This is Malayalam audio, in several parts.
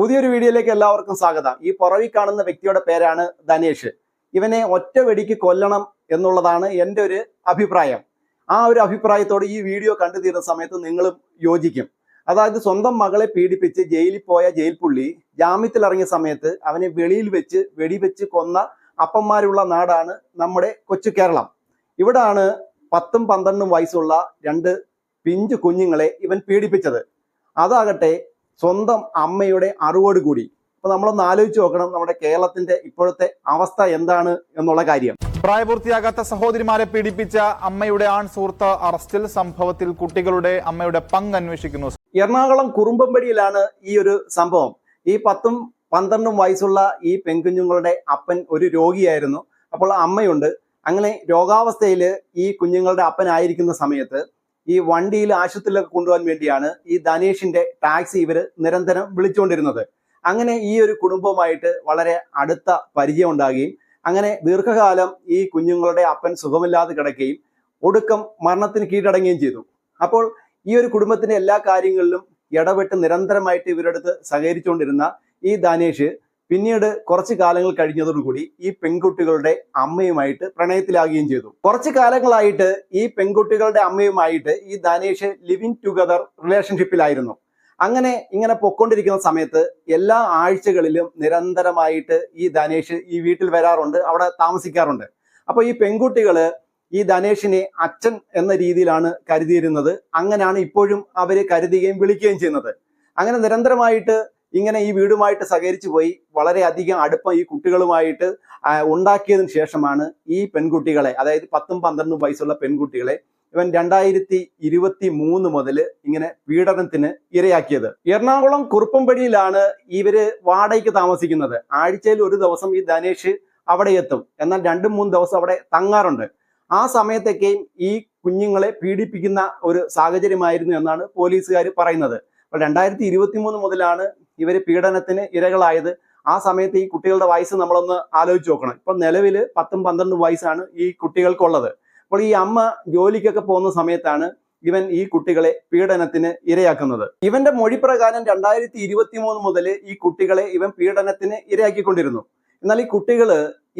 പുതിയൊരു വീഡിയോയിലേക്ക് എല്ലാവർക്കും സ്വാഗതം. ഈ പുറവി കാണുന്ന വ്യക്തിയുടെ പേരാണ് ധനേഷ്. ഇവനെ ഒറ്റ വെടിക്ക് കൊല്ലണം എന്നുള്ളതാണ് എന്റെ ഒരു അഭിപ്രായം. ആ ഒരു അഭിപ്രായത്തോട് ഈ വീഡിയോ കണ്ടു തീരുന്ന സമയത്ത് നിങ്ങളും യോജിക്കും. അതായത് സ്വന്തം മകളെ പീഡിപ്പിച്ച് ജയിലിൽ പോയ ജയിൽ പുള്ളി ജാമ്യത്തിൽ ഇറങ്ങിയ സമയത്ത് അവനെ വെളിയിൽ വെച്ച് വെടിവെച്ച് കൊന്ന അപ്പന്മാരുള്ള നാടാണ് നമ്മുടെ കൊച്ചു കേരളം. ഇവിടാണ് പത്തും പന്ത്രണ്ടും വയസ്സുള്ള രണ്ട് പിഞ്ചു കുഞ്ഞുങ്ങളെ ഇവൻ പീഡിപ്പിച്ചത്. അതാകട്ടെ സ്വന്തം അമ്മയുടെ അറിവോട് കൂടി അപ്പൊ നമ്മളൊന്ന് ആലോചിച്ച് നോക്കണം നമ്മുടെ കേരളത്തിന്റെ ഇപ്പോഴത്തെ അവസ്ഥ എന്താണ് എന്നുള്ള കാര്യം. പ്രായപൂർത്തിയാകാത്ത സഹോദരിമാരെ പീഡിപ്പിച്ച അമ്മയുടെ ആൺ സുഹൃത്ത് അറസ്റ്റിൽ സംഭവത്തിൽ കുട്ടികളുടെ അമ്മയുടെ പങ്ക് അന്വേഷിക്കുന്നു. എറണാകുളം കുറുമ്പമ്പടിയിലാണ് ഈ ഒരു സംഭവം. ഈ പത്തും പന്ത്രണ്ടും വയസ്സുള്ള ഈ പെൺകുഞ്ഞുങ്ങളുടെ അപ്പൻ ഒരു രോഗിയായിരുന്നു. അപ്പോൾ അമ്മയുണ്ട്. അങ്ങനെ രോഗാവസ്ഥയിൽ ഈ കുഞ്ഞുങ്ങളുടെ അപ്പനായിരിക്കുന്ന സമയത്ത് ഈ വണ്ടിയിൽ ആശുപത്രിയിലൊക്കെ കൊണ്ടുപോകാൻ വേണ്ടിയാണ് ഈ ധനേഷിന്റെ ടാക്സി ഇവർ നിരന്തരം വിളിച്ചുകൊണ്ടിരുന്നത്. അങ്ങനെ ഈ ഒരു കുടുംബവുമായിട്ട് വളരെ അടുത്ത പരിചയം ഉണ്ടാകുകയും അങ്ങനെ ദീർഘകാലം ഈ കുഞ്ഞുങ്ങളുടെ അപ്പൻ സുഖമില്ലാതെ കിടക്കുകയും ഒടുക്കം മരണത്തിന് കീഴടങ്ങുകയും ചെയ്തു. അപ്പോൾ ഈ ഒരു കുടുംബത്തിന്റെ എല്ലാ കാര്യങ്ങളിലും ഇടപെട്ട് നിരന്തരമായിട്ട് ഇവരടുത്ത് സഹകരിച്ചുകൊണ്ടിരുന്ന ഈ ധനേഷ് പിന്നീട് കുറച്ച് കാലങ്ങൾ കഴിഞ്ഞതോടുകൂടി ഈ പെൺകുട്ടികളുടെ അമ്മയുമായിട്ട് പ്രണയത്തിലാകുകയും ചെയ്തു. കുറച്ച് കാലങ്ങളായിട്ട് ഈ പെൺകുട്ടികളുടെ അമ്മയുമായിട്ട് ഈ ദാനേഷ് ലിവിങ് ടുഗദർ റിലേഷൻഷിപ്പിലായിരുന്നു അങ്ങനെ ഇങ്ങനെ പൊക്കൊണ്ടിരിക്കുന്ന സമയത്ത് എല്ലാ ആഴ്ചകളിലും നിരന്തരമായിട്ട് ഈ ധനേഷ് ഈ വീട്ടിൽ വരാറുണ്ട് അവിടെ താമസിക്കാറുണ്ട്. അപ്പോൾ ഈ പെൺകുട്ടികൾ ഈ ധനേഷിനെ അച്ഛൻ എന്ന രീതിയിലാണ് കരുതിയിരുന്നത്. അങ്ങനെയാണ് ഇപ്പോഴും അവർ കരുതുകയും വിളിക്കുകയും ചെയ്യുന്നത്. അങ്ങനെ നിരന്തരമായിട്ട് ഇങ്ങനെ ഈ വീടുമായിട്ട് സഹകരിച്ചു പോയി വളരെയധികം അടുപ്പം ഈ കുട്ടികളുമായിട്ട് ഉണ്ടാക്കിയതിന് ശേഷമാണ് ഈ പെൺകുട്ടികളെ അതായത് പത്തും പന്ത്രണ്ടും വയസ്സുള്ള പെൺകുട്ടികളെ ഇവൻ രണ്ടായിരത്തി ഇരുപത്തി മൂന്ന് മുതൽ ഇങ്ങനെ പീഡനത്തിന് ഇരയാക്കിയത്. എറണാകുളം കുറുപ്പമ്പടിയിലാണ് ഇവർ വാടകയ്ക്ക് താമസിക്കുന്നത്. ആഴ്ചയിൽ ഒരു ദിവസം ഈ ധനേഷ് അവിടെ എത്തും. എന്നാൽ രണ്ടും മൂന്ന് ദിവസം അവിടെ തങ്ങാറുണ്ട്. ആ സമയത്തൊക്കെയും ഈ കുഞ്ഞുങ്ങളെ പീഡിപ്പിക്കുന്ന ഒരു സാഹചര്യമായിരുന്നു എന്നാണ് പോലീസുകാർ പറയുന്നത്. അപ്പോൾ രണ്ടായിരത്തി ഇരുപത്തി മൂന്ന് മുതലാണ് ഇവർ പീഡനത്തിന് ഇരകളായത്. ആ സമയത്ത് ഈ കുട്ടികളുടെ വയസ്സ് നമ്മളൊന്ന് ആലോചിച്ച് നോക്കണം. ഇപ്പൊ നിലവിൽ പത്തും പന്ത്രണ്ടും വയസ്സാണ് ഈ കുട്ടികൾക്കുള്ളത്. അപ്പോൾ ഈ അമ്മ ജോലിക്കൊക്കെ പോകുന്ന സമയത്താണ് ഇവൻ ഈ കുട്ടികളെ പീഡനത്തിന് ഇരയാക്കുന്നത്. ഇവന്റെ മൊഴി പ്രകാരം രണ്ടായിരത്തി ഇരുപത്തി മൂന്ന് മുതൽ ഈ കുട്ടികളെ ഇവൻ പീഡനത്തിന് ഇരയാക്കിക്കൊണ്ടിരുന്നു. എന്നാൽ ഈ കുട്ടികൾ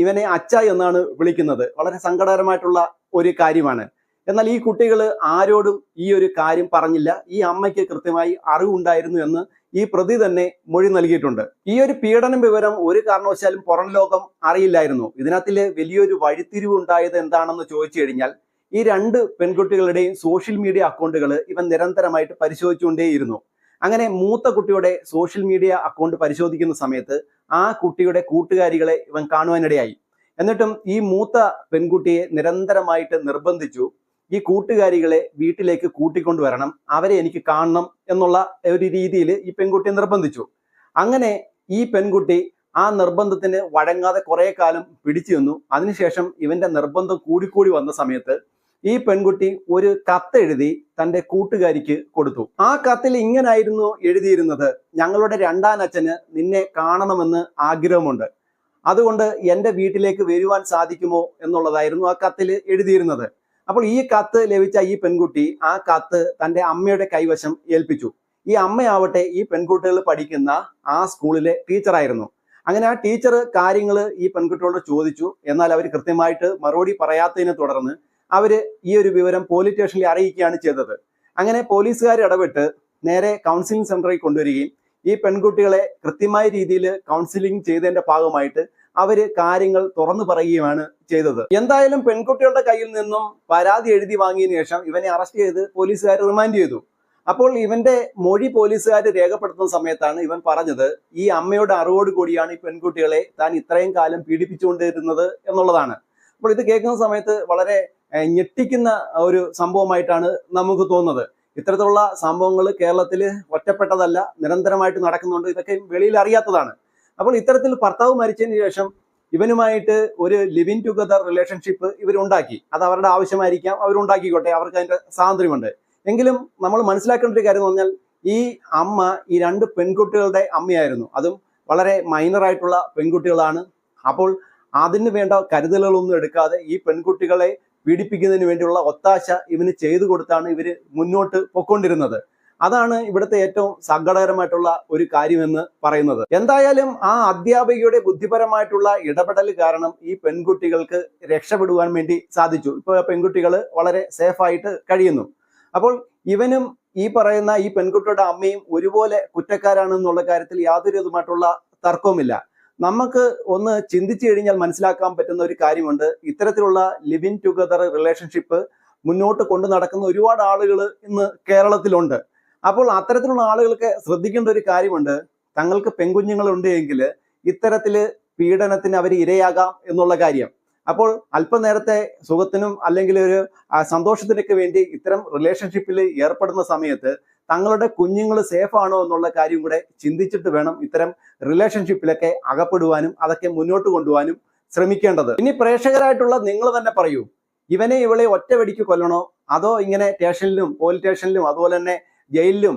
ഇവനെ അച്ച എന്നാണ് വിളിക്കുന്നത്. വളരെ സങ്കടകരമായിട്ടുള്ള ഒരു കാര്യമാണ്. എന്നാൽ ഈ കുട്ടികൾ ആരോടും ഈ ഒരു കാര്യം പറഞ്ഞില്ല. ഈ അമ്മയ്ക്ക് കൃത്യമായി അറിവുണ്ടായിരുന്നു എന്ന് ഈ പ്രതി തന്നെ മൊഴി നൽകിയിട്ടുണ്ട്. ഈ ഒരു പീഡനം വിവരം ഒരു കാരണവശാലും പുറം ലോകം അറിയില്ലായിരുന്നു. ഇതിനകത്തിൽ വലിയൊരു വഴിത്തിരിവ് ഉണ്ടായത് എന്താണെന്ന് ചോദിച്ചു കഴിഞ്ഞാൽ ഈ രണ്ട് പെൺകുട്ടികളുടെയും സോഷ്യൽ മീഡിയ അക്കൗണ്ടുകൾ ഇവൻ നിരന്തരമായിട്ട് പരിശോധിച്ചുകൊണ്ടേയിരുന്നു. അങ്ങനെ മൂത്ത കുട്ടിയുടെ സോഷ്യൽ മീഡിയ അക്കൗണ്ട് പരിശോധിക്കുന്ന സമയത്ത് ആ കുട്ടിയുടെ കൂട്ടുകാരികളെ ഇവൻ കാണുവാനിടയായി. എന്നിട്ടും ഈ മൂത്ത പെൺകുട്ടിയെ നിരന്തരമായിട്ട് നിർബന്ധിച്ചു. ഈ കൂട്ടുകാരികളെ വീട്ടിലേക്ക് കൂട്ടിക്കൊണ്ടു വരണം അവരെ എനിക്ക് കാണണം എന്നുള്ള ഒരു രീതിയിൽ ഈ പെൺകുട്ടി നിർബന്ധിച്ചു. അങ്ങനെ ഈ പെൺകുട്ടി ആ നിർബന്ധത്തിന് വഴങ്ങാതെ കുറെ കാലം പിടിച്ചു നിന്നു. അതിനുശേഷം ഇവന്റെ നിർബന്ധം കൂടിക്കൂടി വന്ന സമയത്ത് ഈ പെൺകുട്ടി ഒരു കത്തെഴുതി തന്റെ കൂട്ടുകാരിക്ക് കൊടുത്തു. ആ കത്തിൽ ഇങ്ങനായിരുന്നു എഴുതിയിരുന്നത് ഞങ്ങളുടെ രണ്ടാനച്ഛന് നിന്നെ കാണണമെന്ന് ആഗ്രഹമുണ്ട്. അതുകൊണ്ട് എന്റെ വീട്ടിലേക്ക് വരുവാൻ സാധിക്കുമോ? എന്നുള്ളതായിരുന്നു ആ കത്തിൽ എഴുതിയിരുന്നത്. അപ്പോൾ ഈ കത്ത് ലഭിച്ച ഈ പെൺകുട്ടി ആ കത്ത് തന്റെ അമ്മയുടെ കൈവശം ഏൽപ്പിച്ചു. ഈ അമ്മയാവട്ടെ ഈ പെൺകുട്ടികൾ പഠിക്കുന്ന ആ സ്കൂളിലെ ടീച്ചറായിരുന്നു. അങ്ങനെ ആ ടീച്ചർ കാര്യങ്ങൾ ഈ പെൺകുട്ടികളോട് ചോദിച്ചു. എന്നാൽ അവർ കൃത്യമായിട്ട് മറുപടി പറയാത്തതിനെ തുടർന്ന് അവർ ഈ ഒരു വിവരം പോലീസ് സ്റ്റേഷനിൽ അറിയിക്കുകയാണ് ചെയ്തത്. അങ്ങനെ പോലീസുകാർ ഇടപെട്ട് നേരെ കൗൺസിലിംഗ് സെന്ററിൽ കൊണ്ടുവരികയും ഈ പെൺകുട്ടികളെ കൃത്യമായ രീതിയിൽ കൗൺസിലിംഗ് ചെയ്തതിന്റെ ഭാഗമായിട്ട് അവർ കാര്യങ്ങൾ തുറന്നു പറയുകയാണ് ചെയ്തത്. എന്തായാലും പെൺകുട്ടികളുടെ കയ്യിൽ നിന്നും പരാതി എഴുതി വാങ്ങിയതിനു ശേഷം ഇവനെ അറസ്റ്റ് ചെയ്ത് പോലീസുകാർ റിമാൻഡ് ചെയ്തു. അപ്പോൾ ഇവന്റെ മൊഴി പോലീസുകാർ രേഖപ്പെടുത്തുന്ന സമയത്താണ് ഇവൻ പറഞ്ഞത് ഈ അമ്മയുടെ അറിവോട് കൂടിയാണ് ഈ പെൺകുട്ടികളെ താൻ ഇത്രയും കാലം പീഡിപ്പിച്ചുകൊണ്ടിരുന്നത് എന്നുള്ളതാണ്. അപ്പോൾ ഇത് കേൾക്കുന്ന സമയത്ത് വളരെ ഞെട്ടിക്കുന്ന ഒരു സംഭവമായിട്ടാണ് നമുക്ക് തോന്നുന്നത്. ഇത്തരത്തിലുള്ള സംഭവങ്ങൾ കേരളത്തിൽ ഒറ്റപ്പെട്ടതല്ല നിരന്തരമായിട്ട് നടക്കുന്നുണ്ട്. ഇതൊക്കെ വെളിയിൽ അറിയാത്തതാണ്. അപ്പോൾ ഇത്തരത്തിൽ ഭർത്താവ് മരിച്ചതിന് ശേഷം ഇവനുമായിട്ട് ഒരു ലിവിങ് ടുഗദർ റിലേഷൻഷിപ്പ് ഇവരുണ്ടാക്കി. അത് അവരുടെ ആവശ്യമായിരിക്കാം അവരുണ്ടാക്കിക്കോട്ടെ അവർക്ക് അതിന്റെ സ്വാതന്ത്ര്യമുണ്ട്. എങ്കിലും നമ്മൾ മനസ്സിലാക്കേണ്ട ഒരു കാര്യം എന്ന് പറഞ്ഞാൽ ഈ അമ്മ ഈ രണ്ട് പെൺകുട്ടികളുടെ അമ്മയായിരുന്നു. അതും വളരെ മൈനറായിട്ടുള്ള പെൺകുട്ടികളാണ്. അപ്പോൾ അതിന് വേണ്ട കരുതലുകളൊന്നും എടുക്കാതെ ഈ പെൺകുട്ടികളെ പീഡിപ്പിക്കുന്നതിന് വേണ്ടിയുള്ള ഒത്താശ ഇവന് ചെയ്തു കൊടുത്താണ് ഇവർ മുന്നോട്ട് പൊക്കൊണ്ടിരുന്നത്. അതാണ് ഇവിടുത്തെ ഏറ്റവും സങ്കടകരമായിട്ടുള്ള ഒരു കാര്യമെന്ന് പറയുന്നത്. എന്തായാലും ആ അധ്യാപികയുടെ ബുദ്ധിപരമായിട്ടുള്ള ഇടപെടൽ കാരണം ഈ പെൺകുട്ടികൾക്ക് രക്ഷപ്പെടുവാൻ വേണ്ടി സാധിച്ചു. ഇപ്പോൾ പെൺകുട്ടികൾ വളരെ സേഫായിട്ട് കഴിയുന്നു. അപ്പോൾ ഇവനും ഈ പറയുന്ന ഈ പെൺകുട്ടിയുടെ അമ്മയും ഒരുപോലെ കുറ്റക്കാരാണെന്നുള്ള കാര്യത്തിൽ യാതൊരു തർക്കവുമില്ല. നമുക്ക് ഒന്ന് ചിന്തിച്ചു കഴിഞ്ഞാൽ മനസ്സിലാക്കാൻ പറ്റുന്ന ഒരു കാര്യമുണ്ട്. ഇത്തരത്തിലുള്ള ലിവിങ് ടുഗദർ റിലേഷൻഷിപ്പ് മുന്നോട്ട് കൊണ്ടു നടക്കുന്ന ഒരുപാട് ആളുകൾ ഇന്ന് കേരളത്തിലുണ്ട്. അപ്പോൾ അത്തരത്തിലുള്ള ആളുകൾക്ക് ശ്രദ്ധിക്കേണ്ട ഒരു കാര്യമുണ്ട്. തങ്ങൾക്ക് പെൺകുഞ്ഞുങ്ങളുണ്ട് എങ്കിൽ ഇത്തരത്തിൽ പീഡനത്തിന് അവർ ഇരയാകാം എന്നുള്ള കാര്യം. അപ്പോൾ അല്പനേരത്തെ സുഖത്തിനും അല്ലെങ്കിൽ ഒരു സന്തോഷത്തിനൊക്കെ വേണ്ടി ഇത്തരം റിലേഷൻഷിപ്പിൽ ഏർപ്പെടുന്ന സമയത്ത് തങ്ങളുടെ കുഞ്ഞുങ്ങൾ സേഫ് ആണോ എന്നുള്ള കാര്യം കൂടെ ചിന്തിച്ചിട്ട് വേണം ഇത്തരം റിലേഷൻഷിപ്പിലൊക്കെ അകപ്പെടുവാനും അതൊക്കെ മുന്നോട്ട് കൊണ്ടുപോകാനും ശ്രമിക്കേണ്ടത്. ഇനി പ്രേക്ഷകരായിട്ടുള്ള നിങ്ങൾ തന്നെ പറയൂ ഇവനെ ഇവളെ ഒറ്റ വെടിക്ക് കൊല്ലണോ? അതോ ഇങ്ങനെ സ്റ്റേഷനിലും പോലീസ് സ്റ്റേഷനിലും അതുപോലെ തന്നെ ജയിലിലും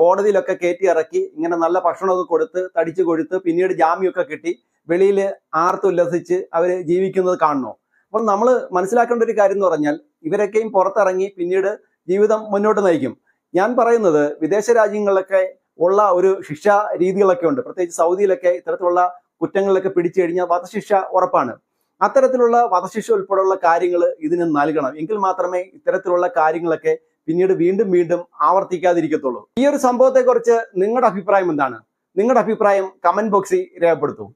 കോടതിയിലൊക്കെ കയറ്റി ഇറക്കി ഇങ്ങനെ നല്ല ഭക്ഷണമൊക്കെ കൊടുത്ത് തടിച്ചു കൊടുത്ത് പിന്നീട് ജാമ്യമൊക്കെ കിട്ടി വെളിയിൽ ആർത്തുല്ലസിച്ച് അവർ ജീവിക്കുന്നത് കാണണോ? അപ്പോൾ നമ്മൾ മനസ്സിലാക്കേണ്ട ഒരു കാര്യം എന്ന് പറഞ്ഞാൽ ഇവരൊക്കെയും പുറത്തിറങ്ങി പിന്നീട് ജീവിതം മുന്നോട്ട് നയിക്കും. ഞാൻ പറയുന്നത് വിദേശ രാജ്യങ്ങളിലൊക്കെ ഉള്ള ഒരു ശിക്ഷാ രീതികളൊക്കെ ഉണ്ട്. പ്രത്യേകിച്ച് സൗദിയിലൊക്കെ ഇത്തരത്തിലുള്ള കുറ്റങ്ങളിലൊക്കെ പിടിച്ചു കഴിഞ്ഞാൽ വധശിക്ഷ ഉറപ്പാണ്. അത്തരത്തിലുള്ള വധശിക്ഷ ഉൾപ്പെടെയുള്ള കാര്യങ്ങൾ ഇതിന് നൽകണം. എങ്കിൽ മാത്രമേ ഇത്തരത്തിലുള്ള കാര്യങ്ങളൊക്കെ പിന്നീട് വീണ്ടും വീണ്ടും ആവർത്തിക്കാതിരിക്കത്തുള്ളൂ. ഈ ഒരു സംഭവത്തെക്കുറിച്ച് നിങ്ങളുടെ അഭിപ്രായം എന്താണ്? നിങ്ങളുടെ അഭിപ്രായം കമന്റ് ബോക്സിൽ രേഖപ്പെടുത്തൂ.